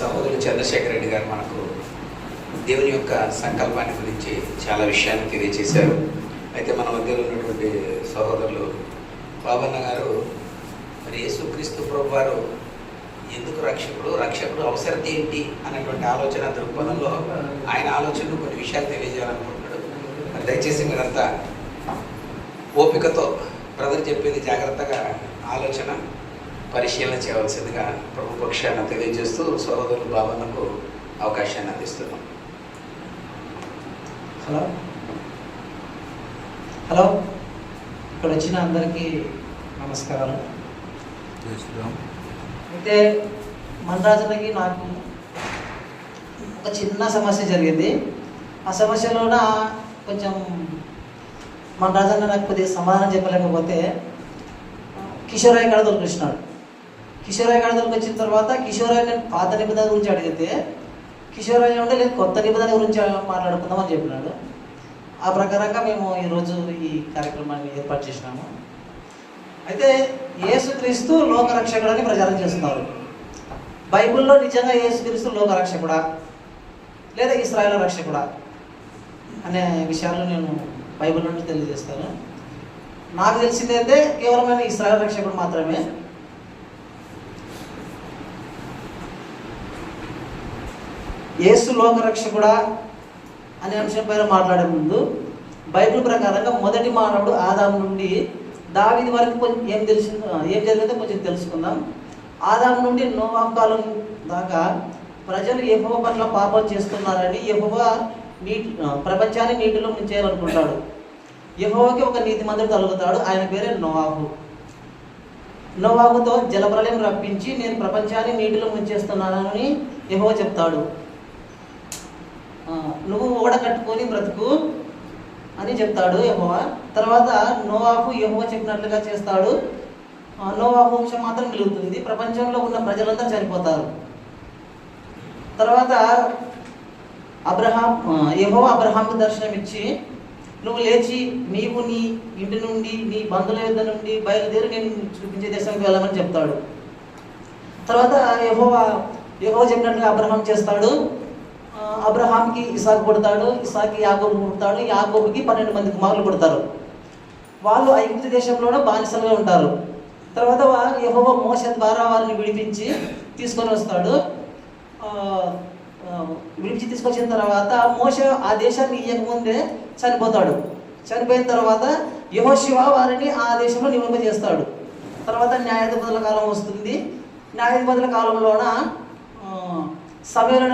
సహోదరులు చంద్రశేఖర్ రెడ్డి గారు మనకు దేవుని యొక్క సంకల్పాన్ని గురించి చాలా విషయాన్ని తెలియజేశారు. అయితే మన మధ్యలో ఉన్నటువంటి సహోదరులు బాబన్న గారు మరి యేసుక్రీస్తు ప్రభు వారు ఎందుకు రక్షకుడు రక్షకుడు అవసరం ఏంటి అనేటువంటి ఆలోచన దృక్పథంలో ఆయన ఆలోచనలు కొన్ని విషయాలు తెలియజేయాలనుకుంటున్నాడు. మరి దయచేసి మీరంతా ఓపికతో బ్రదర్ చెప్పేది జాగ్రత్తగా ఆలోచన. పరిశీలన చేయవలసిందిగా ప్రభు పక్షాన్ని తెలియజేస్తూ సహోదరులు బాబన్నకు అవకాశాన్ని అందిస్తున్నాం. హలో? హలో? ఇక్కడ వచ్చిన అందరికీ నమస్కారాలు అయితే మన రాజులకి నాకు ఒక చిన్న సమస్య జరిగింది. ఆ సమస్యలోన కొంచెం మన రాజన్న నాకు కొద్దిగా సమాధానం చెప్పలేకపోతే కిషోరాయ్ కాడ దొరికిచ్చినాడు కిషోరాయ కాడ దొరికి వచ్చిన తర్వాత కిషోరాయ నేను పాత నిబంధన గురించి అడిగితే కిషోరాయ ఉంటే లేదు కొత్త నిబంధన గురించి మాట్లాడుకుందామని చెప్పినాడు. ఆ ప్రకారంగా మేము ఈరోజు ఈ కార్యక్రమాన్ని ఏర్పాటు చేసినాము. అయితే యేసుక్రీస్తు లోకరక్షకుడు అని ప్రచారం చేస్తున్నారు. బైబిల్లో నిజంగా యేసుక్రీస్తు లోకరక్షకుడా? లేదా ఇస్రాయల్ రక్షకుడా? అనే విషయాలు నేను బైబిల్ నుండి తెలియజేస్తాను. నాకు తెలిసిందైతే కేవలమైన ఇస్రాయల్ రక్షకుడు మాత్రమే. యేసు లోకరక్షకుడా అనే అంశం పైన మాట్లాడే ముందు బైబిల్ ప్రకారంగా మొదటి మానవుడు ఆదాం నుండి దావిది వరకు కొంచెం ఏం తెలిసి ఏం జరిగిందో కొంచెం తెలుసుకుందాం. ఆదాం నుండి నోవాహు కాలం దాకా ప్రజలు ఎహోవ పట్ల పాపం చేస్తున్నారని యెహోవా నీటి ప్రపంచాన్ని నీటిలో ముంచేయాలనుకుంటాడు. యెహోవాకి ఒక నీతి మంత్రుడు తలుగుతాడు ఆయన పేరే నోవాహు నోవాహుతో జలప్రలయం రప్పించి నేను ప్రపంచాన్ని నీటిలో ముంచేస్తున్నానని యహో చెప్తాడు. నువ్వు ఓడ కట్టుకొని బ్రతుకు అని చెప్తాడు యహోవ. తర్వాత నోవాహు యహోవ చెప్పినట్లుగా చేస్తాడు. నోవాహు వంశం మాత్రం మిగులుతుంది ప్రపంచంలో ఉన్న ప్రజలంతా చనిపోతారు. తర్వాత అబ్రహాం యహో అబ్రహాంకు దర్శనం ఇచ్చి నువ్వు లేచి నీవు నీ ఇంటి నుండి నీ బంధువుల యుద్ధ నుండి బయలుదేరి నేను చూపించే దేశానికి వెళ్ళమని చెప్తాడు. తర్వాత యహోవా యహో చెప్పినట్లుగా అబ్రహాం చేస్తాడు. అబ్రహాంకి ఇసాకు పుడతాడు ఇసాకి యాగోబు పుడతాడు యాగోబుకి పన్నెండు మంది కుమారులు పుడతారు వాళ్ళు ఐగుప్తు దేశంలోనే బానిసలుగా ఉంటారు. తర్వాత యహోవ మోస ద్వారా వారిని విడిపించి తీసుకొని వస్తాడు. విడిపించి తీసుకొచ్చిన తర్వాత మోస ఆ దేశాన్ని ఇవ్వకముందే చనిపోతాడు. చనిపోయిన తర్వాత యహోశివ వారిని ఆ దేశంలో నివసింపజేస్తాడు తర్వాత న్యాయాధిపతుల కాలం వస్తుంది. న్యాయాధిపతుల కాలంలోన ఆ,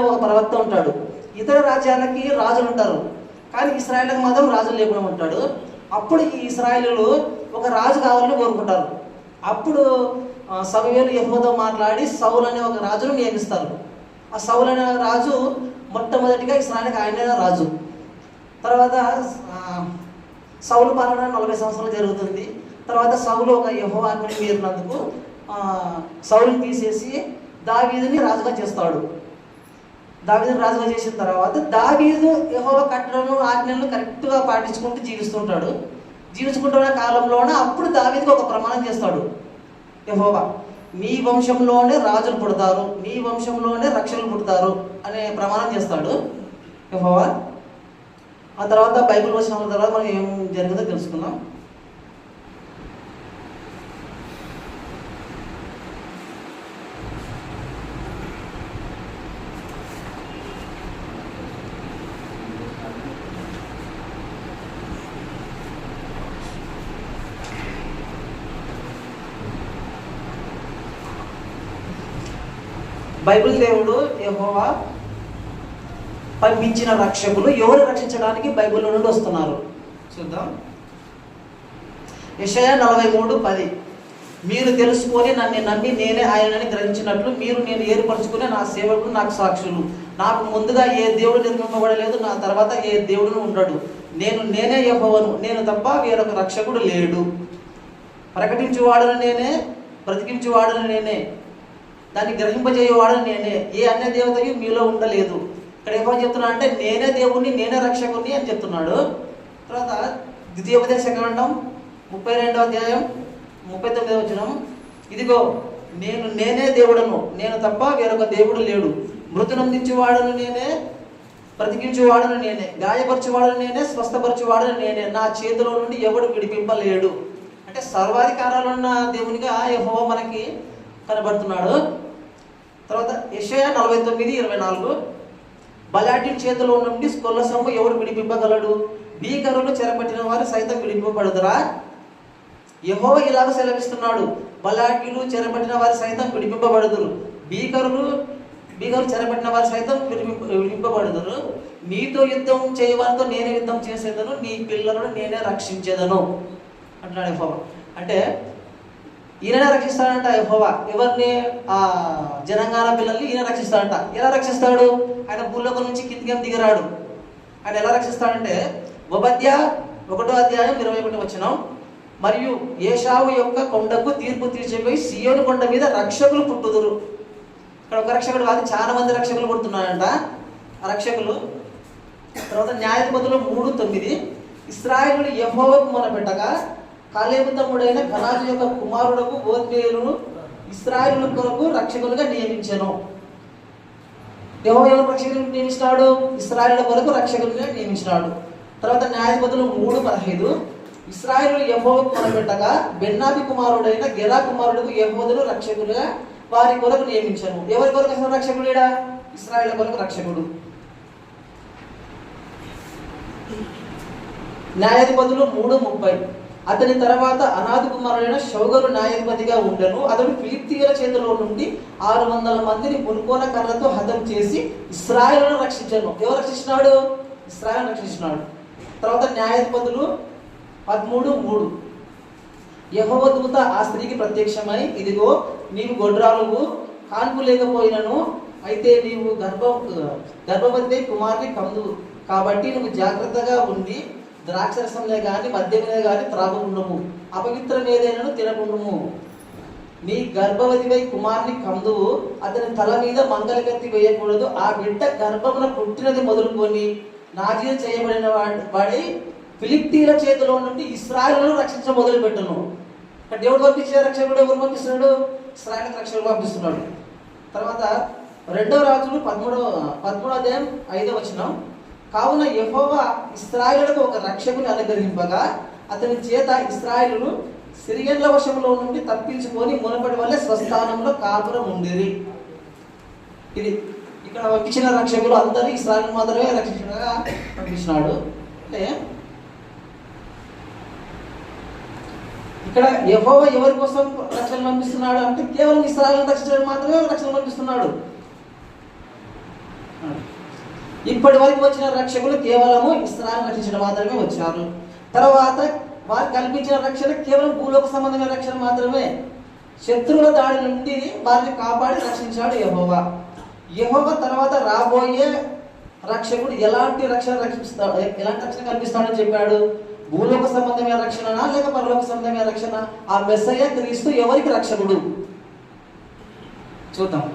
ఒక ప్రవక్త ఉంటాడు. ఇతర రాజ్యాలకి రాజులు ఉంటారు. కానీ ఇస్రాయల్కి మాత్రం రాజులు లేకుండా ఉంటాడు. అప్పుడు ఈ ఇస్రాయలు ఒక రాజు కావాలని కోరుకుంటారు. అప్పుడు ఆ, సమూయేలు మాట్లాడి సౌలు అనే ఒక రాజును నియమిస్తారు. ఆ సౌలు అనే రాజు మొట్టమొదటిగా ఇస్రాయల్కి ఆయన రాజు. తర్వాత సౌలు పాలన నలభై సంవత్సరాలు జరుగుతుంది. తర్వాత సౌలు ఒక యహోవాన్ని మీరినందుకు ఆ, సౌలుని తీసేసి దావీదిని రాజుగా చేస్తాడు. దావీదుని రాజుగా చేసిన తర్వాత దావీదు యహోవ కట్టడము ఆజ్ఞలను కరెక్ట్గా పాటించుకుంటూ జీవిస్తుంటాడు. జీవించుకుంటున్న కాలంలోనే అప్పుడు దావీదుకి ఒక ప్రమాణం చేస్తాడు. యహోవా నీ వంశంలోనే రాజులు పుడతారు నీ వంశంలోనే రక్షణలు పుడతారు అనే ప్రమాణం చేస్తాడు. యహోవా ఆ తర్వాత బైబిల్ వచ్చిన తర్వాత మనం ఏం జరిగిందో తెలుసుకుందాం. బైబిల్ దేవుడు యహోవా పంపించిన రక్షకులు ఎవరు రక్షించడానికి బైబిల్ నుండి వస్తున్నారు? చూద్దాం. యెషయా నలభై మూడు పది. మీరు తెలుసుకొని నన్ను నమ్మి నేనే ఆయనని గ్రహించినట్లు మీరు నేను ఏర్పరచుకునే నా సేవకుడు నాకు సాక్షులు. నాకు ముందుగా ఏ దేవుడు నిర్మింపబడలేదు నా తర్వాత ఏ దేవుడును ఉండడు. నేను నేనే యహోవను. నేను తప్ప వేరొక రక్షకుడు లేడు. ప్రకటించువాడను నేనే బ్రతికించువాడను నేనే. దాన్ని గ్రహింపజేయవాడు నేనే. ఏ అన్య దేవతకి మీలో ఉండలేదు. ఇక్కడ ఏమో చెప్తున్నా అంటే నేనే దేవుణ్ణి నేనే రక్షకుని అని చెప్తున్నాడు. తర్వాత ద్వితీయోపదేశ కాండం ముప్పై రెండవ అధ్యాయం ముప్పై తొమ్మిదవ వచనం. ఇదిగో నేను నేనే దేవుడను. నేను తప్ప వేరొక దేవుడు లేడు. మృతునందించువాడను నేనే బ్రతికించేవాడను నేనే. గాయపరచువాడను నేనే స్వస్థపరచువాడను నేనే. నా చేతిలో నుండి ఎవడు విడిపింపలేడు. అంటే సర్వాధికారాలు ఉన్న దేవునిగా యెహోవా మనకి కనబడుతున్నాడు. తర్వాత యెషయా నలభై తొమ్మిది ఇరవై నాలుగు. బలాటి చేతిలో నుండి స్కొల్ల సొమ్ము విడిపింపగలడు? భీకరులు చెరపట్టిన వారు సైతం విడిపింపబడదురా? యహో ఇలాగ సెలవిస్తున్నాడు. బలాటిలు చెరపట్టిన వారు సైతం విడిపింపబడదురు. భీకరులు భీకరులు చెరపట్టిన వారు సైతం విడిపింప విడిపింపబడుదురు. నీతో యుద్ధం చేయవారితో నేనే యుద్ధం చేసేదను. నీ పిల్లలను నేనే రక్షించేదను. అంటున్నాడు అంటే ఈయన రక్షిస్తాడంట యహోవా. ఎవరిని? ఆ జనంగాన పిల్లల్ని ఈయన రక్షిస్తాడంట. ఎలా రక్షిస్తాడు? ఆయన భూలోకం నుంచి కిందికి దిగరాడు. ఆయన ఎలా రక్షిస్తాడంటే ఉపద్య ఒకటో అధ్యాయం ఇరవై ఒకటి వచ్చిన మరియు ఏషావు యొక్క కొండకు తీర్పు తీర్చిపోయి సియోని కొండ మీద రక్షకులు పుట్టుదురు. ఇక్కడ ఒక రక్షకుడు కాదు చాలా మంది రక్షకులు పుడుతున్నారంట. రక్షకులు తర్వాత న్యాయాధిపతులు మూడు తొమ్మిది. ఇస్రాయలు యహోవకు మొనపెట్టగా పెట్టగా తమ్ముడైన ఘనాజు యొక్క కుమారుడకు ఓద్వేలును ఇస్రాయేలు కొరకు రక్షకులుగా నియమించను. యెహోవా ఎవరు రక్షకులు నియమించినాడు ఇస్రాయిల్ కొరకు రక్షకులుగా నియమించినాడు. తర్వాత న్యాయాధిపతులు మూడు పదహైదు. ఇస్రాయిల్ యహోవ కొనబెట్టగా బెన్నాబి కుమారుడైన గెరా కుమారుడుకు యహోదులు రక్షకులుగా వారి కొరకు నియమించను. ఎవరి కొరకు అసలు రక్షకుడు ఇస్రాయిల్ కొరకు రక్షకుడు. న్యాయాధిపతులు మూడు ముప్పై. అతని తర్వాత అనాథ కుమారుడైన షౌగరు న్యాయాధిపతిగా ఉండను. అతడు ఫిలిప్తీయుల చేతిలో నుండి ఆరు వందల మందిని మునుకోన కర్రతో హతం చేసి ఇస్రాయలను రక్షించను. ఎవరు రక్షించినాడు? ఇస్రాయల్ రక్షించినాడు. తర్వాత న్యాయాధిపతులు పదమూడు మూడు. యెహోవా ఆ స్త్రీకి ప్రత్యక్షమై ఇదిగో నీవు గొడ్రాలువు కాన్పు లేకపోయినను అయితే నీవు గర్భ గర్భవతి కుమార్తె కందు కాబట్టి నువ్వు జాగ్రత్తగా ఉండి ద్రాక్షరసంలో కానీ మద్యమే కానీ త్రాగకుండము అపవిత్రమేదైనను తినకుండము. నీ గర్భవతిపై కుమార్ని కందువు అతని తల మీద మంగళగత్తి వేయకూడదు. ఆ బిడ్డ గర్భమున పుట్టినది మొదలుకొని నాజీలు చేయబడిన వాడి వాడి ఫిలిప్తీల చేతిలో నుండి ఇస్రాయలను రక్షించ మొదలు పెట్టను దేవుడు పంపించే రక్షకుడు ఎవరు పంపిస్తున్నాడు? ఇస్రాయల్ రక్షకుడు పంపిస్తున్నాడు. తర్వాత రెండో రాజులు పదమూడవ పదమూడో అధ్యాయం ఐదో వచ్చినాం కావున యహోవా ఇస్రాయిలకు ఒక రక్షకుని అనుగ్రహింపగా అతని చేత ఇస్రాయిలు సిరియన్ల వశంలో నుండి తప్పించుకొని మునపటి వల్ల స్వస్థానంలో కాపురం ఉండిరి. ఇది ఇక్కడ పంపించిన రక్షకులు అందరూ ఇస్రాయల్ మాత్రమే రక్షకులుగా పంపించినాడు. అంటే ఇక్కడ యహోవ ఎవరి కోసం రక్షణ పంపిస్తున్నాడు అంటే కేవలం ఇస్రాయల్ రక్షించడం మాత్రమే రక్షణ పంపిస్తున్నాడు. ఇప్పటి వరకు వచ్చిన రక్షకులు కేవలము ఇస్రాయల్ రక్షించడం మాత్రమే వచ్చారు. తర్వాత వారు కల్పించిన రక్షణ కేవలం భూలోక సంబంధమైన రక్షణ మాత్రమే. శత్రువుల దాడి నుండి వారిని కాపాడి రక్షించాడు యహోవా. యహోవ తర్వాత రాబోయే రక్షకుడు ఎలాంటి రక్షణ రక్షిస్తాడు? ఎలాంటి రక్షణ కల్పిస్తాడని చెప్పాడు? భూలోక సంబంధమైన రక్షణ లేక పరలోక సంబంధమైన రక్షణ ఆ మెస్సయ్య క్రీస్తు ఎవరికి రక్షకుడు? చూద్దాం.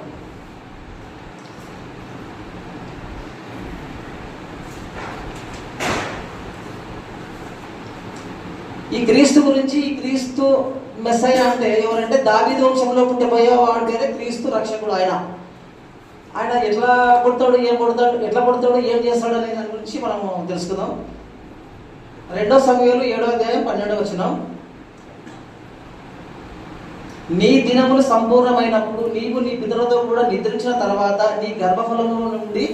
ఈ క్రీస్తు గురించి ఈ క్రీస్తు మెస్సయ్య అంటే ఎవరంటే దావీదు వంశంలో పుట్టిపోయే వాడి పేరే క్రీస్తు రక్షకుడు ఆయన. ఆయన ఎట్లా కొడతాడు ఏం కొడతాడు ఎట్లా కొడతాడు ఏం చేస్తాడు అనే దాని గురించి మనం తెలుసుకుందాం. రెండో సమయంలో ఏడో అధ్యాయం పన్నెండో వచ్చినాం నీ దినములు సంపూర్ణమైనప్పుడు నీవు నీ పితరులతో కూడా నిద్రించిన తర్వాత నీ గర్భఫలము నుండి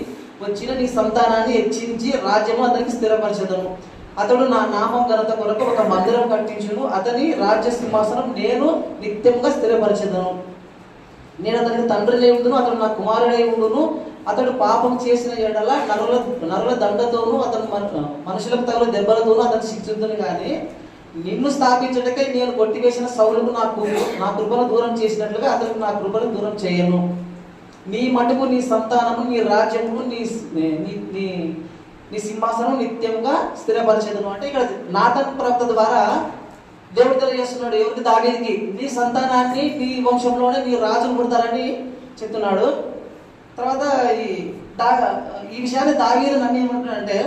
వచ్చిన నీ సంతానాన్ని హెచ్చించి రాజ్యము అతనికి స్థిరపరచదము. అతడు నా నామం ఘనత కొరకు ఒక మందిరం కట్టించును. అతని రాజ్య సింహాసనం నేను నిత్యంగా స్థిరపరచదను. నేను అతనికి తండ్రి ఉండును అతడు నా కుమారుడై ఉండును. అతడు పాపం చేసిన ఎడల నరుల నరుల దండతోనూ అతను మనుషులకు తగిన దెబ్బలతోనూ అతను శిక్షించును కానీ నిన్ను స్థాపించటకై నేను కొట్టివేసిన సౌలుకు నా నా కృపను దూరం చేసినట్లుగా అతనికి నా కృపను దూరం చేయను. నీ మటుకు నీ సంతానము నీ రాజ్యము నీ నీ నీ సింహాసనం నిత్యంగా స్థిరపరచదును అంటే ఇక్కడ నాతన్ ప్రవక్త ద్వారా దేవుడు తెలియజేస్తున్నాడు ఎవరికి దావీదికి? నీ సంతానాన్ని నీ వంశంలోనే నీ రాజులు పుడతారని చెప్తున్నాడు. తర్వాత ఈ దా ఈ విషయాన్ని దావీదు నమ్మి ఏమంటున్నాడంటే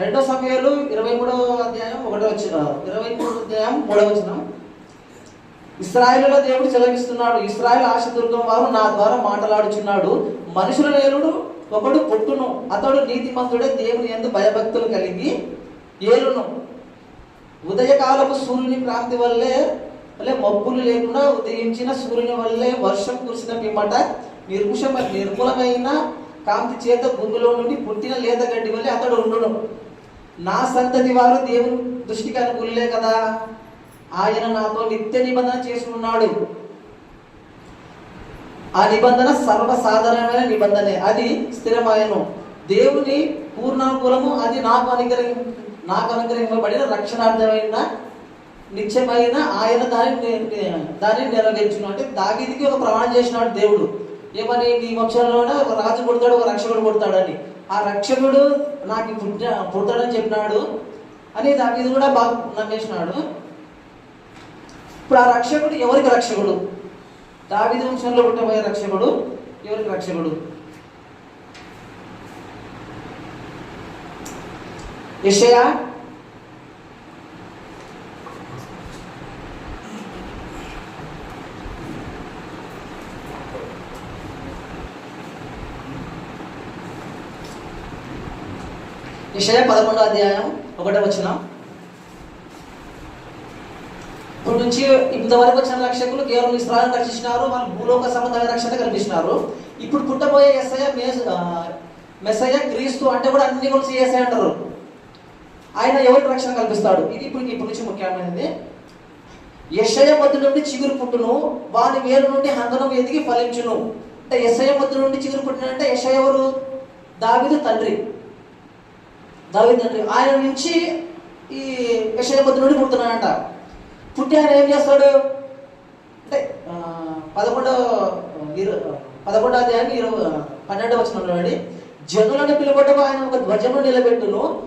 రెండో సమయాలు ఇరవై మూడవ అధ్యాయం ఒకటో వచ్చిన ఇరవై మూడో అధ్యాయం మూడవ వచ్చిన. ఇస్రాయేలులో దేవుడు సెలవిస్తున్నాడు ఆశ ఆశదుర్గం వారు నా ద్వారా మాట్లాడుచున్నాడు. మనుషుల నేరుడు ఒకడు పుట్టును అతడు నీతిమంతుడే దేవుని ఎందు భయభక్తులు కలిగి ఏలును. ఉదయకాలపు సూర్యుని క్రాంతి వల్లే వల్లే మబ్బులు లేకుండా ఉదయించిన సూర్యుని వల్లే వర్షం కురిసిన పిమ్మట నిర్ముషమ నిర్మూలమైన కాంతి చేత భూమిలో నుండి పుట్టిన లేత గడ్డి వల్లే అతడు ఉండును. నా సంతతి వారు దేవుని దృష్టికి అనుకూలే కదా. ఆయన నాతో నిత్య నిబంధన చేసి ఉన్నాడు ఆ నిబంధన సర్వసాధారణమైన నిబంధనే. అది స్థిరమాయను. దేవుని పూర్ణానుకూలము అది నాకు అనుగ్రహి నాకు అనుగ్రహింపబడిన రక్షణార్థమైన నిత్యమైన ఆయన దానిని దానిని నెరవేర్చును. అంటే దాగిదికి ఒక ప్రమాణం చేసినాడు దేవుడు. ఏమని నీ వంశంలోనే ఒక రాజు పుడతాడు ఒక రక్షకుడు పుడతాడని. ఆ రక్షకుడు నాకు పుట్ట పుడతాడని చెప్పినాడు అని దావీదు కూడా బాగా నమ్మేసినాడు. ఇప్పుడు ఆ రక్షకుడు ఎవరికి రక్షకుడు? దావిది వంశంలో పుట్టబోయే రక్షకుడు? ఎవరికి రక్షకుడు? యషయ? యెషయా పదకొండో అధ్యాయం ఒకటే వచ్చినాం ఇప్పుడు నుంచి ఇంతవరకు వచ్చిన రక్షకులు కేవలం ఇస్రాయల్ రక్షించినారు వాళ్ళు భూలోక సంబంధమైన రక్షణ కల్పించినారు. ఇప్పుడు పుట్టబోయే ఎస్ఐ మెస్సయ్య క్రీస్తు అంటే కూడా అన్ని కలిసి ఏసై అంటారు. ఆయన ఎవరికి రక్షణ కల్పిస్తాడు? ఇది ఇప్పుడు ఇప్పటి నుంచి ముఖ్యమైనది. యశయ మధ్య నుండి చిగురు పుట్టును వాని వేరు నుండి హంగనం ఎదిగి ఫలించును. అంటే యశయ మధ్య నుండి చిగురు పుట్టిన అంటే యశయ ఎవరు? దావిదు తండ్రి. దావిదు తండ్రి. ఆయన నుంచి ఈ యశయ మధ్య నుండి పుడుతున్నాడంట. పుట్టి ఏం చేస్తాడు? అంటే ఆ, పదకొండో ఇరు పదకొండో అధ్యాయం ఇరవై పన్నెండో వచ్చిన జనులను పిలువటకు ఆయన ఒక ధ్వజము నిలబెట్టును.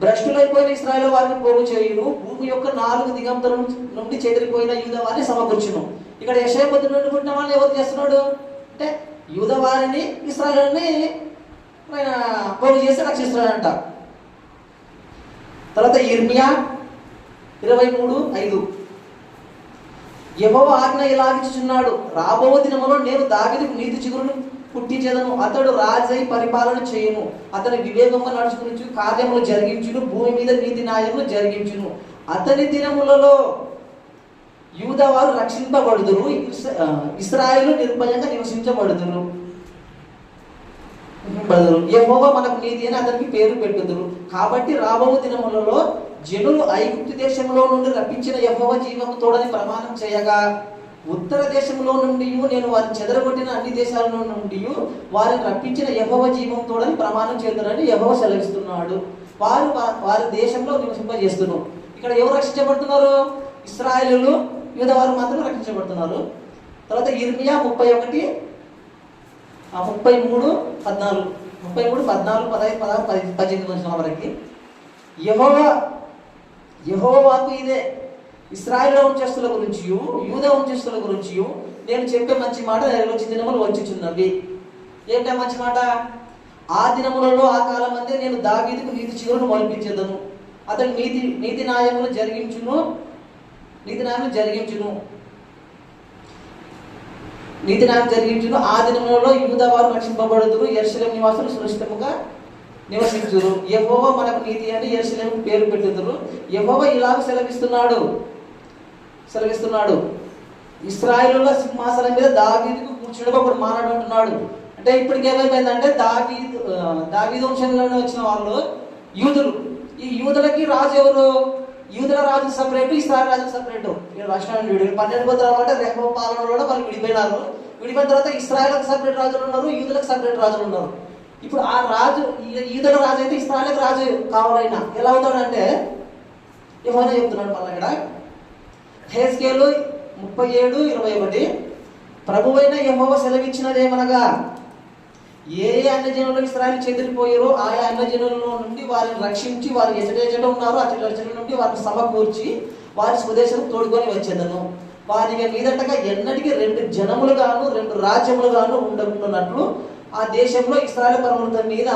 భ్రష్టులైపోయిన ఇస్రాయల్ వారిని పోగు చేయును. భూమి యొక్క నాలుగు దిగంతరం నుండి చెదిరిపోయిన యూద వారిని సమకూర్చును. ఇక్కడ యశయపతి నుండి పుట్టిన వాళ్ళని ఎవరు చేస్తున్నాడు? అంటే యూద వారిని ఇస్రాయల్ని ఆయన పోగు చేసి రక్షిస్తున్నాడంట. తర్వాత ఇర్మియా ఇరవై మూడు ఐదు. యెహోవా ఆజ్ఞ ఇలాగించుచున్నాడు రాబో దినములో నేను దావిదికు నీతి చిగురును పుట్టించేదను అతడు రాజై పరిపాలన చేయను. అతని వివేకము నడుచుకుని కార్యములు జరిగించును భూమి మీద నీతి న్యాయములు జరిగించును. అతని దినములలో యూదవారు రక్షింపబడుదురు ఇస్- నిర్భయంగా నివసించబడుదురు. బదులు యెహోవా మనకు నీతి అని అతనికి పేరు పెట్టుదురు. కాబట్టి రాబో దినములలో జనులు ఐగుప్తు దేశంలో నుండి రప్పించిన యహోవ జీవము తోడని ప్రమాణం చేయగా ఉత్తర దేశంలో నుండి నేను వారిని చెదరగొట్టిన అన్ని దేశాల నుండి వారిని రప్పించిన యహోవ జీవం తోడని ప్రమాణం చేద్దారని యహోవ సెలవిస్తున్నాడు. వారు వారి దేశంలో నివసింపజేస్తున్నాం ఇక్కడ ఎవరు రక్షించబడుతున్నారు? ఇస్రాయలు వివిధ వారు మాత్రం రక్షించబడుతున్నారు. తర్వాత ఇర్మియా ముప్పై ఒకటి ఆ ముప్పై మూడు పద్నాలుగు. ముప్పై మూడు పద్నాలుగు పదహైదు పదహారు పది పద్దెనిమిది వచ్చిన వరకు యహోవా యహోవాకు ఇదే ఇస్రాయేల్ వంశస్థుల గురించి యూద వంశస్థుల గురించి నేను చెప్పే మంచి మాట నెరవేర్చి దినములు వచ్చిచున్నవి. ఏంటా మంచి మాట? ఆ దినములలో ఆ కాలం అందే నేను దావీదుకు నీతి చిగురును మొలిపించేదను అతడు నీతి నీతి న్యాయములు జరిగించును నీతి న్యాయం జరిగించును. నీతి న్యాయం జరిగించును. ఆ దినములలో యూదా వారు రక్షింపబడుదురు ఎరుసలేం నివాసులు సురక్షితముగా నివసించురు యెహోవా మనకు నీతి అని ఎరుసలేం పేరు పెట్టుదురు. యెహోవా ఇలాగ సెలవిస్తున్నాడు. సెలవిస్తున్నాడు. ఇస్రాయేలుల సింహాసనం మీద దావీదుకు కూర్చుండగా ఒకడు మానాడు అంటున్నాడు అంటే ఇప్పటికి ఏమైపోయిందంటే దావీదు దావీదు వంశంలోనే వచ్చిన వాళ్ళు యూదులు. ఈ యూదులకి రాజు ఎవరు? యూదుల రాజు సపరేట్ ఇస్రాయల్ రాజు సపరేట్ ఇక్కడ రాష్ట్రాన్ని విడి పన్నెండు మంది అంటే రెహబ పాలనలో వాళ్ళు విడిపోయినారు. విడిపోయిన తర్వాత ఇస్రాయల్కి సపరేట్ రాజులు ఉన్నారు యూదులకు సపరేట్ రాజులు ఉన్నారు. ఇప్పుడు ఆ రాజు ఈ- రాజు అయితే ఇస్రాయలకు రాజు కావాలైనా. ఎలా అవుతాడంటే ఏమైనా చెప్తున్నాడు మళ్ళీ ఇక్కడ. హేస్కేలు ముప్పై ఏడు ఇరవై ఒకటి. ప్రభువైన యెహోవా సెలవిచ్చినదేమనగా ఏ ఏ అన్యజనులు ఇస్రాయల్ చెదిరిపోయారో ఆయా అన్యజనుల నుండి వారిని రక్షించి వారు ఎచటెచట ఉన్నారో అతడి అచట నుండి వారిని సమకూర్చి వారి స్వదేశం తోడుకొని వచ్చేదను. వారి మీదటగా ఎన్నటికీ రెండు జనములుగాను రెండు రాజ్యములుగాను ఉండకున్నట్లు ఆ దేశంలో ఇస్రాయల్ పర్వతం మీద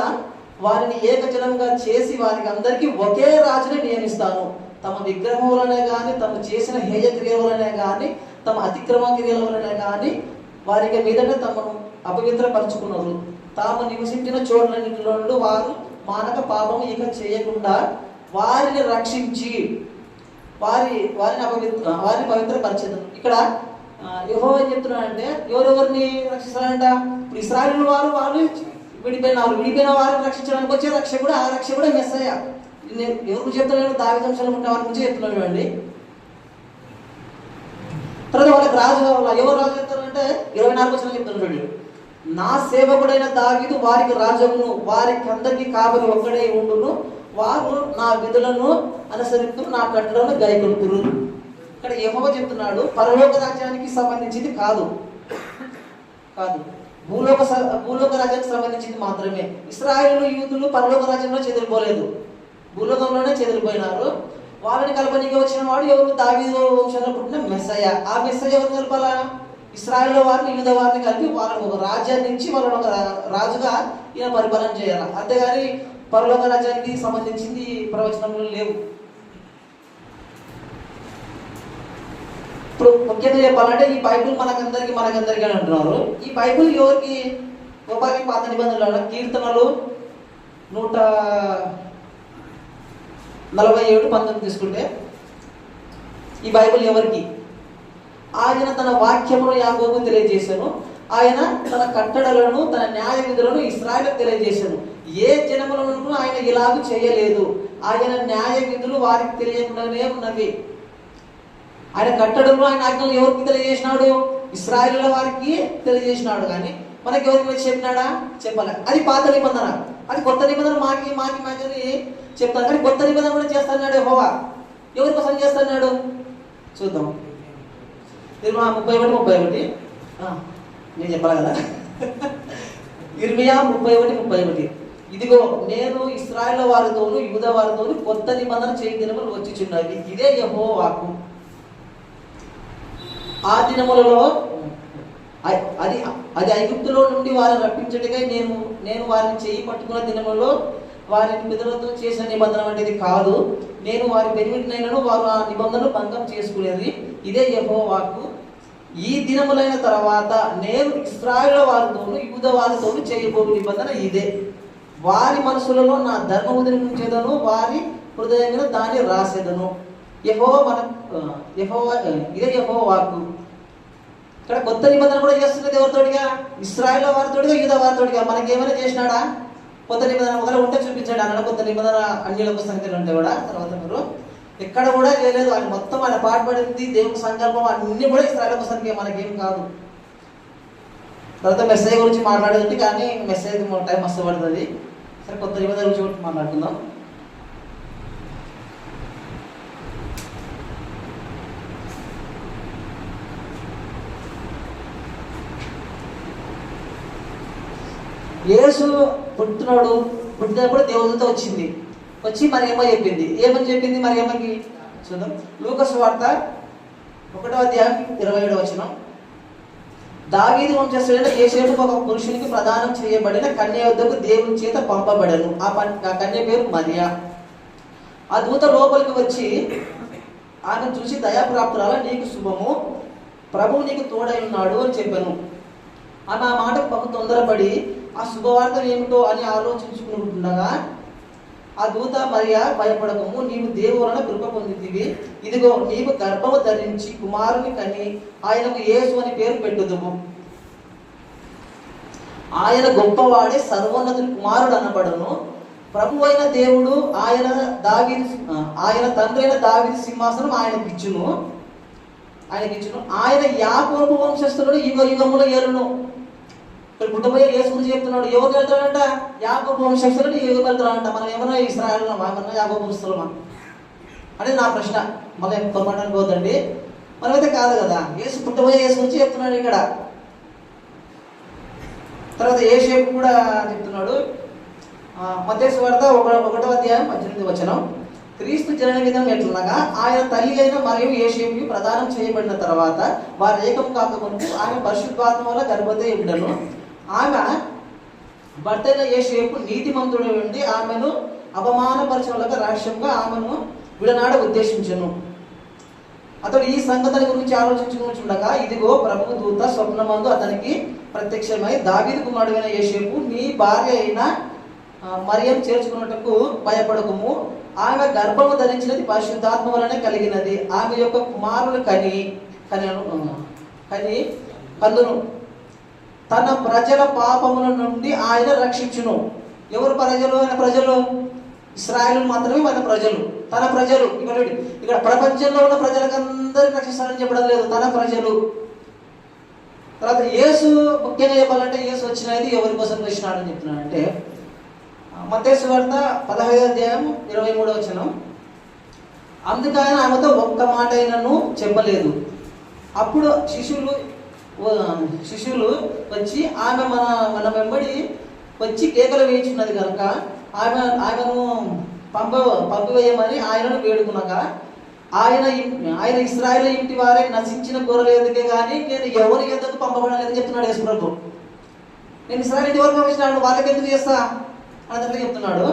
వారిని ఏకజనంగా చేసి వారికి అందరికీ ఒకే రాజుని నియమిస్తాను. తమ విగ్రహములనే కానీ తమ చేసిన హేయ క్రియలనే కానీ తమ అతిక్రమ క్రియల కానీ వారికి మీదట తమను అపవిత్రపరుచుకున్నారు. తాము నివసించిన చోట్లన్నింటిలో వారు మానక పాపము ఇక చేయకుండా వారిని రక్షించి వారి వారిని అపవిత్ర వారిని పవిత్రపరిచేదారు. ఇక్కడ యహో ఏం చెప్తున్నాడంటే ఎవరెవరిని రక్షిస్తారంట ఇప్పుడు ఇస్రాయల్ వారు వాళ్ళు విడిపోయిన వారు విడిపోయిన వారిని రక్షించడానికి వచ్చే రక్షకుడు ఆ రక్షకుడే అయ్యా నేను ఎవరు చెప్తున్నాను దావి ఉంటే వారి గురించి చెప్తున్నాడు అండి తర్వాత వాళ్ళకి రాజు కావాలా? ఎవరు రాజు చెప్తారంటే ఇరవై నాలుగు వచ్చిన చెప్తున్నాడు చూడండి. నా సేవకుడైన దావీదు వారికి రాజును వారికి అందరికీ కాపరి ఒక్కడే ఉండును. వారు నా విధులను అనుసరిస్తూ నా కట్టడను గైకొడుతురు ఇక్కడ యెహోవా చెప్తున్నాడు పరలోక రాజ్యానికి సంబంధించింది కాదు. కాదు. భూలోక స- భూలోక రాజ్యానికి సంబంధించింది మాత్రమే. ఇస్రాయేలు యూదులు పరలోక రాజ్యంలో చెదిరిపోలేదు. భూలోకంలోనే చెదిరిపోయినారు. వాళ్ళని కలపనికి వచ్చిన వాడు ఎవరు? దావీదు వంశంలో పుట్టిన మెస్సయ్య. ఆ మెస్సయ్య ఎవరు కలపాలా? ఇస్రాయేల్ వారిని యూద వారిని కలిపి వాళ్ళని ఒక రాజ్యాన్ని ఇచ్చి వాళ్ళని ఒక రాజుగా ఈయన పరిపాలన చేయాలి? అంతేగాని పరలోక రాజ్యానికి సంబంధించింది ప్రవచనంలో లేవు. ఇప్పుడు ముఖ్యంగా చెప్పాలంటే ఈ బైబుల్ మనకందరికి మనకందరికి అని అంటున్నారు. ఈ బైబుల్ ఎవరికి గోపాలకి పాత నిబంధనలు కీర్తనలు నూట నలభై ఏడు పంతొమ్మిది తీసుకుంటే ఈ బైబుల్ ఎవరికి? ఆయన తన వాక్యమును యాగోకు తెలియజేశాను. ఆయన తన కట్టడలను తన న్యాయ విధులను ఇస్రాయలకు తెలియజేశాను. ఏ జనములను ఆయన ఇలాగ చేయలేదు. ఆయన న్యాయ విధులు వారికి తెలియకుండానే ఉన్నవి. ఆయన కట్టడంలో ఆయన ఆజ్ఞలు ఎవరికి తెలియజేసినాడు? ఇస్రాయేల్ వారికి తెలియజేసినాడు కానీ మనకి ఎవరికి చెప్పినాడా చెప్పాలి. అది పాత నిబంధన. అది కొత్త నిబంధన మాకి మాకి మాకి చెప్తాను కానీ కొత్త నిబంధన కూడా చేస్తున్నాడు హోవా ఎవరి కోసం చేస్తున్నాడు? చూద్దాం. ఇరవై ముప్పై ఒకటి ముప్పై ఒకటి. నేను చెప్పాలి కదా. ఇర్మియా ముప్పై ఒకటి ముప్పై ఒకటి. ఇదిగో నేను ఇస్రాయల్ వారితోను యూద వారితోను కొత్త నిబంధన చేయని దినములు వచ్చిచున్నవి. ఇదే యహో వాకు ఆ దినములలో అది అది ఐగుప్తులో నుండి వారిని రప్పించటకై నేను నేను వారిని చేయి పట్టుకున్న దినములలో వారిని పితరులతో చేసిన నిబంధన వంటిది కాదు. నేను వారి పెరిమిటినైనను వారు ఆ నిబంధనలు భంగం చేసుకునేది. ఇదే యహో వాక్కు ఈ దినములైన తర్వాత నేను ఇస్రాయేల్ వారితోనూ యూద వారితోనూ చేయబోవు నిబంధన ఇదే. వారి మనసులలో నా ధర్మము నిర్మించేదను వారి హృదయంలో దాన్ని రాసేదను. యహో మన యహో ఇదే యహో వాక్కు. ఇక్కడ కొత్త నిబంధన కూడా చేస్తున్నది ఎవరితోటిగా? ఇస్రాయల్ వారితోటిగా యూద వారితోటిగా. మనకి ఏమైనా చేసినాడా? కొత్త నిబంధన ఒకవేళ ఉంటే చూపించాడు. అన్న కొత్త నిబంధన అన్యులకు సంఖ్యలు ఉంటే కూడా. తర్వాత మీరు ఎక్కడ కూడా చేయలేదు. ఆయన మొత్తం ఆయన పాటుపడింది దేవుని సంకల్పం అన్ని కూడా ఇస్రాయేల్ సంఖ్య. మనకేం కాదు. తర్వాత మెసేజ్ గురించి మాట్లాడేది కానీ మెసేజ్ టైం మస్తు పడుతుంది. సరే కొత్త నిబంధన గురించి మాట్లాడుకుందాం. యేసు పుట్టినాడు పుట్టినప్పుడు దేవుడితో వచ్చింది. వచ్చి మరి ఏమో చెప్పింది. ఏమని చెప్పింది మరి ఏమని చూద్దాం. లూకస్ వార్త ఒకటో అధ్యాయం ఇరవై ఏడవ వచ్చిన దావీది వంశస్థుడైన యేసేపు ఒక పురుషునికి ప్రదానం చేయబడిన కన్య వద్దకు దేవుని చేత పంపబడను. ఆ పన్ ఆ కన్య పేరు మరియా. ఆ దూత లోపలికి వచ్చి ఆమె చూసి దయాప్రాప్తురాల నీకు శుభము. ప్రభువు నీకు తోడై ఉన్నాడు అని చెప్పాను. ఆమె ఆ మాటకు బహు తొందరపడి ఆ శుభవార్త ఏమిటో అని ఆలోచించుకుంటుండగా ఆ దూత మరియా భయపడకము నీవు దేవులను కృప పొందితివి. ఇదిగో నీవు గర్భము ధరించి కుమారుని కని ఆయనకు యేసు అని పేరు పెట్టుదుము ఆయన గొప్పవాడే సర్వోన్నతుని కుమారుడు అనబడను. ప్రభు అయిన దేవుడు ఆయన దావి ఆయన తండ్రి అయిన దావి సింహాసనం ఆయనకి ఇచ్చును ఆయనకి ఆయన యాకోబు వంశస్థులను యుగ యుగములో ఏలును. ఇక్కడ పుట్టబోయే యేసు గురించి చెప్తున్నాడు. ఎవరు వెళ్తాడంట యాకోబు వంశస్థుడు ఎవరు వెళ్తాడంట మనం ఏమన్నా ఇస్రాయల్ మనం యాకోబు వంశస్థులమా? అనేది నా ప్రశ్న. మళ్ళీ పొరపాటు పోదండి మనమైతే కాదు కదా. యేసు పుట్టబోయే యేసు గురించి చెప్తున్నాడు ఇక్కడ. తర్వాత ఏ షేప్ కూడా చెప్తున్నాడు. మధ్యస్థ వార్త ఒక ఒకటో అధ్యాయం పద్దెనిమిది వచనం. క్రీస్తు జనన విధం ఎట్లనగా ఆయన తల్లి అయిన మరియు ఏషేపు ప్రదానం చేయబడిన తర్వాత వారు ఏకం కాకముందు ఆమె పరిశుద్ధాత్మ వల్ల గర్భవతి ఉండను ఆమె భర్తైన యేసేపు నీతి నీతిమంతుడు ఉండి ఆమెను అవమానపరచవలక రహస్యంగా ఆమెను విడనాడ ఉద్దేశించను. అతడు ఈ సంగతుల గురించి ఆలోచించుకుంటుండగా ఇదిగో ప్రభు దూత స్వప్నమందు అతనికి ప్రత్యక్షమై దావీదు కుమారుడైన యేసేపు నీ భార్య అయిన మరియం చేర్చుకున్నట్టుకు భయపడకము. ఆమె గర్భము ధరించినది పరిశుద్ధాత్మ వలనే కలిగినది. ఆమె యొక్క కుమారులు కని కని కని కందును తన ప్రజల పాపముల నుండి ఆయన రక్షించును. ఎవరు ప్రజలు? ఆయన ప్రజలు? ఇస్రాయలు మాత్రమే మన ప్రజలు. తన ప్రజలు. ఇక్కడ ఇక్కడ ప్రపంచంలో ఉన్న ప్రజలకందరికీ రక్షిస్తారని చెప్పడం లేదు. తన ప్రజలు. తర్వాత యేసు ముఖ్యంగా చెప్పాలంటే యేసు వచ్చినది ఎవరి కోసం వచ్చినాడని చెప్తున్నాడు అంటే మతేసు వార్త పదహైదు అధ్యాయం ఇరవై మూడో వచ్చిన అందుకని ఆమెతో ఒక్క మాట అయినను చెప్పలేదు. అప్పుడు శిష్యులు శిష్యులు వచ్చి ఆమె మన మన వెంబడి వచ్చి కేకలు వేయించున్నది కనుక ఆమె ఆమెను పంప పంపివేయమని ఆయనను వేడుకునక ఆయన ఆయన ఇస్రాయేల్ ఇంటి వారే నశించిన గొర్రెల ఎందుకే కానీ నేను ఎవరి ఎద్దకు పంపబడలేదని చెప్తున్నాడు యేసుప్రభు నేను ఇస్రాయల్ ఇంటి వరకు పంపించినాడు వాళ్ళకి ఎందుకు చేస్తా? అని చెప్తున్నాడు.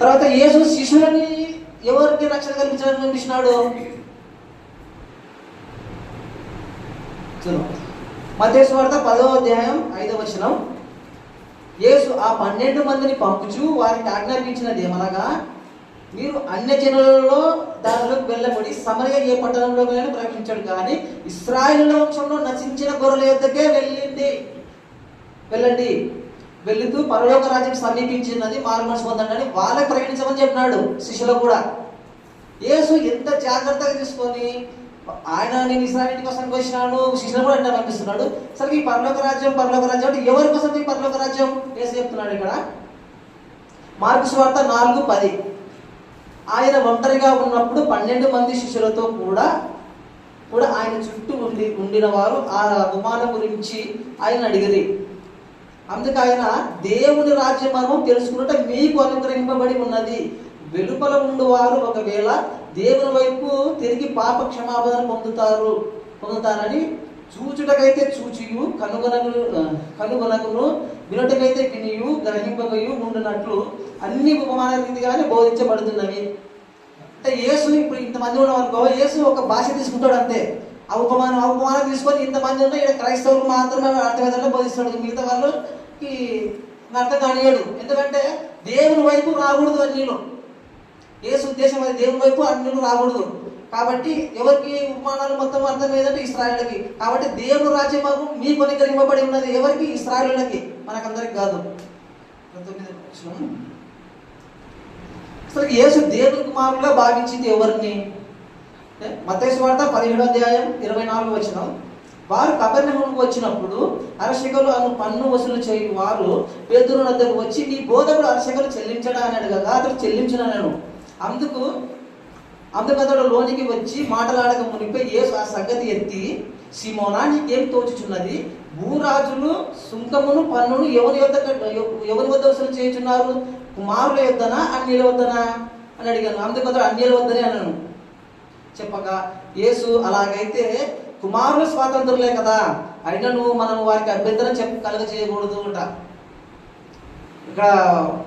తర్వాత యేసు శిష్యులని ఎవరికి రక్షణ కల్పించడానికి పంపించినాడు? చూడు మతేసు వార్త పదో అధ్యాయం ఐదవ వచనం. యేసు ఆ పన్నెండు మందిని పంపుచు వారికి ఆజ్ఞాపించినది ఏమనగా మీరు అన్య జనులలో దానిలోకి వెళ్ళబడి సమరయ ఏ పట్టణంలో ప్రవేశించాడు కానీ ఇస్రాయిల్ వంశంలో నశించిన గొర్రెల యొద్దకే వెళ్ళింది. వెళ్ళండి. వెళుతూ పరలోక రాజ్యం సమీపించినది మారు పొందండి వాళ్ళకి ప్రకటించమని చెప్పినాడు శిష్యులకు కూడా. యేసు ఎంత జాగ్రత్తగా తీసుకొని ఆయన నేను ఇస్రాయల్ కోసం వచ్చినాను శిష్యులు కూడా అంటే పంపిస్తున్నాడు. సరే ఈ పర్లోక రాజ్యం పర్లోక రాజ్యం అంటే ఎవరి కోసం ఈ పర్లోక రాజ్యం? వేసి చెప్తున్నాడు ఇక్కడ. మార్పు స్వార్త నాలుగు పది. ఆయన ఒంటరిగా ఉన్నప్పుడు పన్నెండు మంది శిష్యులతో కూడా కూడా ఆయన చుట్టూ ఉండి ఉండిన వారు ఆ ఉపమానం గురించి ఆయన అడిగిరి. అందుకు ఆయన దేవుని రాజ్య మార్గం తెలుసుకున్నట్టు మీకు అనుగ్రహింపబడి ఉన్నది. వెలుపల ఉండువారు ఒకవేళ దేవుని వైపు తిరిగి పాప క్షమాపణ పొందుతారు పొందుతారని చూచుటకైతే చూచియు కనుగొనగు కనుగొనగును వినుటకైతే వినియు గ్రహింపగయు ఉండునట్లు అన్ని ఉపమాన రీతిగానే బోధించబడుతున్నవి. అంటే యేసు ఇప్పుడు ఇంతమంది ఉన్న యేసు ఒక భాష తీసుకుంటాడు అంతే. ఆ ఉపమానం ఆ ఉపమానం తీసుకొని ఇంతమంది ఉన్న ఇక్కడ క్రైస్తవులు మాత్రమే అర్థవేదంలో బోధిస్తాడు. మిగతా వాళ్ళకి అర్థం కానియడు ఎందుకంటే దేవుని వైపు రాకూడదు అన్నిలో. యేసు ఉద్దేశం అది దేవుని వైపు అన్నిలు రాకూడదు. కాబట్టి ఎవరికి ఉపమానాలు మొత్తం అర్థం లేదంటే ఇస్రాయలకి కాబట్టి దేవుని రాజ్యం మీ అనుగ్రహింపబడి ఉన్నది ఎవరికి? ఇస్రాయలకి మనకందరికి కాదు. అసలు యేసు దేవుని కుమారులుగా భావించింది ఎవరిని? మతేసు వార్త పదిహేడు అధ్యాయం ఇరవై నాలుగు వచ్చిన వారు కబర్నహుకు వచ్చినప్పుడు అరశకలు అను పన్ను వసూలు చేయి వారు పేదరు వద్దకు వచ్చి నీ బోధకుడు అరశకలు చెల్లించడా? అన్నాడు కదా అతడు చెల్లించను అన్నాడు అందుకు అతడు లోనికి వచ్చి మాటలాడక మునిపై యేసు ఆ సంగతి ఎత్తి సిమోనా నీకేం తోచుచున్నది? భూరాజులు సుంకమును పన్నును ఎవరి యొద్ద ఎవరి వద్ద వసూలు చేయుచున్నారు? కుమారుల యొద్దనా అన్యుల వద్దనా? అని అడిగాను. అందుకు అతడు అన్యుల వద్దనే అన్నాను. చెప్పక యేసు అలాగైతే కుమారులు స్వాతంత్రులే కదా. అయినను మనం వారికి అభ్యంతరం చెప్ప కలగ చేయకూడదు అంట. ఇక్కడ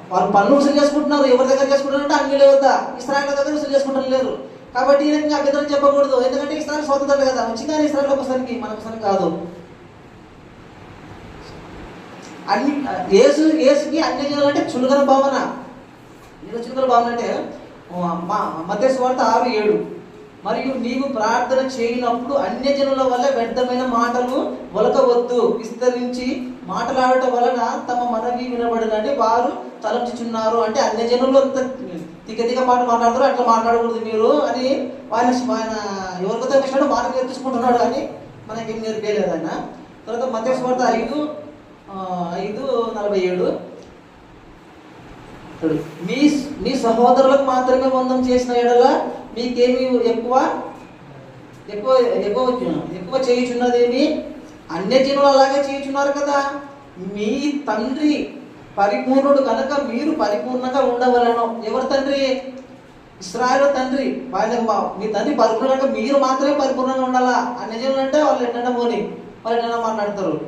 వాళ్ళు పనులు వసూలు చేసుకుంటున్నారు ఎవరి దగ్గర చేసుకుంటారంటే అన్యుల వద్ద ఇస్రాయల్ దగ్గర వసూలు చేసుకుంటారు లేరు. కాబట్టి ఈ రకంగా అభ్యంతరం చెప్పకూడదు. ఎందుకంటే ఇస్రాయల్ స్వతంత్రం కదా. వచ్చిందా ఇస్రాయల్ ఒకసారికి మన కాదు. అన్ని ఏసు యేసుకి అన్ని చేయాలంటే అంటే చులకన భావన. ఏదో చులకన భావన అంటే మా మధ్య స్వార్థ ఆరు ఏడు. మరియు నీవు ప్రార్థన చేయనప్పుడు అన్యజనుల వల్ల వ్యర్థమైన మాటలు ఒలకవద్దు విస్తరించి మాటలాడటం వలన తమ మనవి వినబడనని వారు తలంచుచున్నారు. అంటే అన్యజనులు తిక్క తిక్క మాట మాట్లాడతారు. అట్లా మాట్లాడకూడదు మీరు అని ఆయన ఆయన ఎవరికో తెలిసినాడు మనకు నేర్పించుకుంటున్నాడు అని మనకి నేర్పేయలేదు ఆయన తర్వాత మధ్య స్వార్థ ఐదు ఐదు నలభై ఏడు. అంటాడు. మీ మీ సహోదరులకు మాత్రమే వందం చేసిన ఎడల మీకేమి ఎక్కువ ఎక్కువ ఎక్కువ ఎక్కువ చేయుచున్నదేమి? అన్య జనులు అలాగే చేయుచున్నారు కదా. మీ తండ్రి పరిపూర్ణుడు కనుక మీరు పరిపూర్ణంగా ఉండవలను. ఎవరి తండ్రి? ఇస్రాయల్ తండ్రి ఆయన మీ తండ్రి పరిపూర్ణంగా మీరు మాత్రమే పరిపూర్ణంగా ఉండాలా? అన్ని జనులు అంటే వాళ్ళు ఎన్నైనా పోని వాళ్ళు ఎన్నైనా మాట్లాడతారు.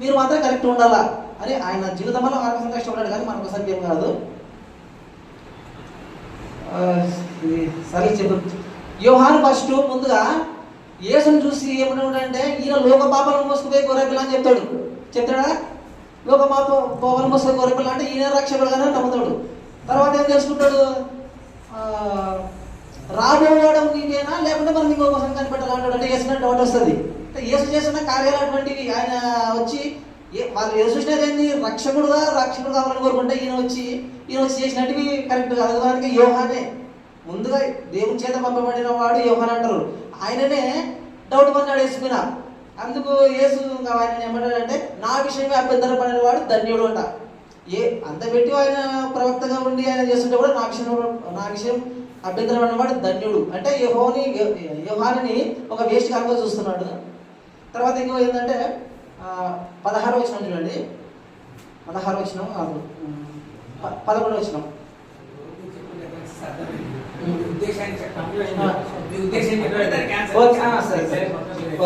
మీరు మాత్రం కరెక్ట్ ఉండాలా? అని ఆయన జీవితంలో ఆకర్షణ కష్టపడ్డాడు కానీ మనకు సత్యం కాదు. సరే చెప్పు. యోహాను ఫస్ట్ ముందుగా యేసును చూసి ఏమన్నాడంటే ఈయన లోక పాపాలను మోసుకుపోయి గొర్రెపిల్ల అని చెప్తాడు. చెప్తాడా? లోక పాప పాపాలను మోసుకుపోయి గొర్రెపిల్ల అంటే ఈయన రక్షకుడుగానే నమ్ముతాడు. తర్వాత ఏం తెలుసుకుంటాడు? రాబోవడం నీకేనా లేకుంటే మనం ఇంకో కోసం కనిపెట్టాలంటాడు అంటే యేసు డౌట్ వస్తుంది. అంటే యేసు చేసిన కార్యాలు అటువంటివి ఆయన వచ్చి ఏ- వాళ్ళు యేసు చూసినది ఏంది? రక్షకుడుగా రక్షకుడు కావాలని కోరుకుంటే ఈయన వచ్చి ఈయన వచ్చి చేసినట్టువి కరెక్ట్ కాదు. యోహానే. ముందుగా దేవుని చేత పంపబడిన వాడు యోహాన్ అంటారు. ఆయననే డౌట్ పన్నాడు యేసు అందుకు యేసు ఆయన ఏమంటాడంటే నా విషయమే అభ్యంతర పడిన వాడు ధన్యుడు అంట. ఏ అంత పెట్టి ఆయన ప్రవక్తగా ఉండి ఆయన చేస్తుంటే కూడా నా విషయం నా విషయం అభ్యంతరం వాడు ధన్యుడు. అంటే యహోని యోహాని ఒక వేస్ట్ కాకుండా చూస్తున్నాడు. తర్వాత ఇంకో ఏంటంటే పదహారు వచ్చిన చూడండి. పదహారు వచ్చిన కాదు. పదకొండు వచ్చిన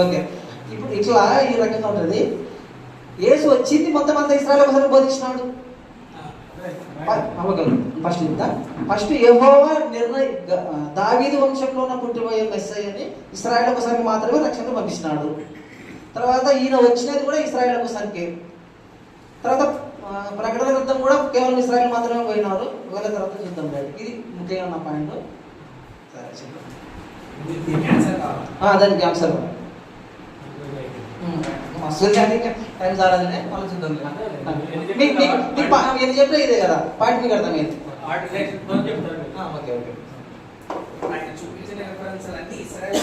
ఓకే. ఇప్పుడు ఇట్లా ఈ రకంగా ఉంటుంది. యేసు వచ్చింది మొత్తం అంతా ఇస్రాయల్ ఒకసారి బోధించినాడు. ఫస్ట్ ఇంత ఫస్ట్ యెహోవా నిర్ణయ దావీదు వంశంలో ఉన్న పుట్టిపోయే మెస్సై అని ఇస్రాయల్ ఒకసారికి మాత్రమే రక్షణ పంపించినాడు. తర్వాత ఈయన వచ్చినది కూడా ఇస్రాయల్ ఒకసారికి. తర్వాత ప్రకటన గ్రంథం కూడా కేవలం ఇస్రాయల్ మాత్రమే పోయినారు. ఒకవేళ తర్వాత చూద్దాం రైట్ ఇది ముఖ్యంగా నా పాయింట్ సరే చెప్పండి. ఆన్సర్ సూర్యానికి టైం మళ్ళీ చూద్దాం ఏది చెప్పినా ఇదే కదా. పాయింట్ మీకు అర్థమైంది. ఆ, ఓకే ఓకే. ఆయన చూపించిన రెఫరెన్స్ అన్ని ఇస్రాయల్